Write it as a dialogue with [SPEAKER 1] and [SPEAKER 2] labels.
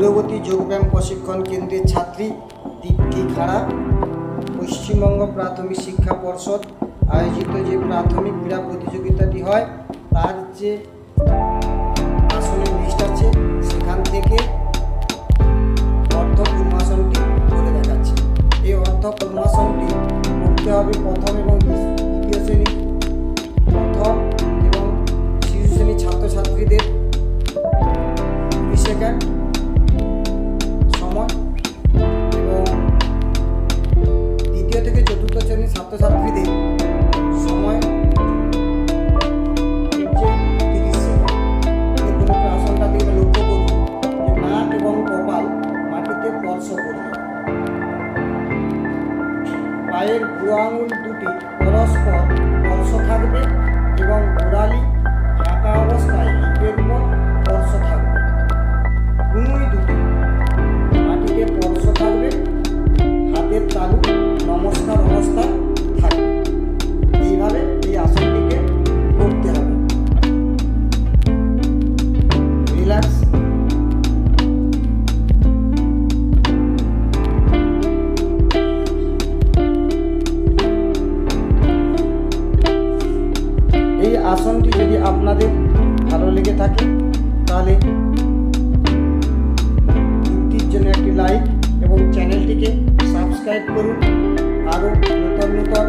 [SPEAKER 1] ভগবতী যোগব্যায়াম প্রশিক্ষণ কেন্দ্রের ছাত্রী দীপ্তি খাড়া, পশ্চিমবঙ্গ প্রাথমিক শিক্ষা পর্ষদ আয়োজিত যে প্রাথমিক ক্রীড়া প্রতিযোগিতাটি হয়, তার যে আসনের লিস্ট আছে, সেখান থেকে অর্ধ পূর্ণাসনটি করে দেখাচ্ছে। এই অর্ধ পূর্ণাসনটি করতে হবে প্রথম এবং দ্বিতীয় শ্রেণি থেকে চতুর্থ শ্রেণির ছাত্রছাত্রীদের সময় পায়ের বুড়ো আঙুল দুটি পরস্পর স্পর্শ থাকবে এবং গোড়ালি ফাঁকা অবস্থায় হিপের উপর স্পর্শ থাকবে। দুটি মাটিতে স্পর্শ থাকবে, হাতের তালু আসনটি যদি আপনাদের ভালো লেগে থাকে, তাহলে মুক্তির জন্য একটি লাইক এবং চ্যানেলটিকে সাবস্ক্রাইব করুন। আরও নতুন নতুন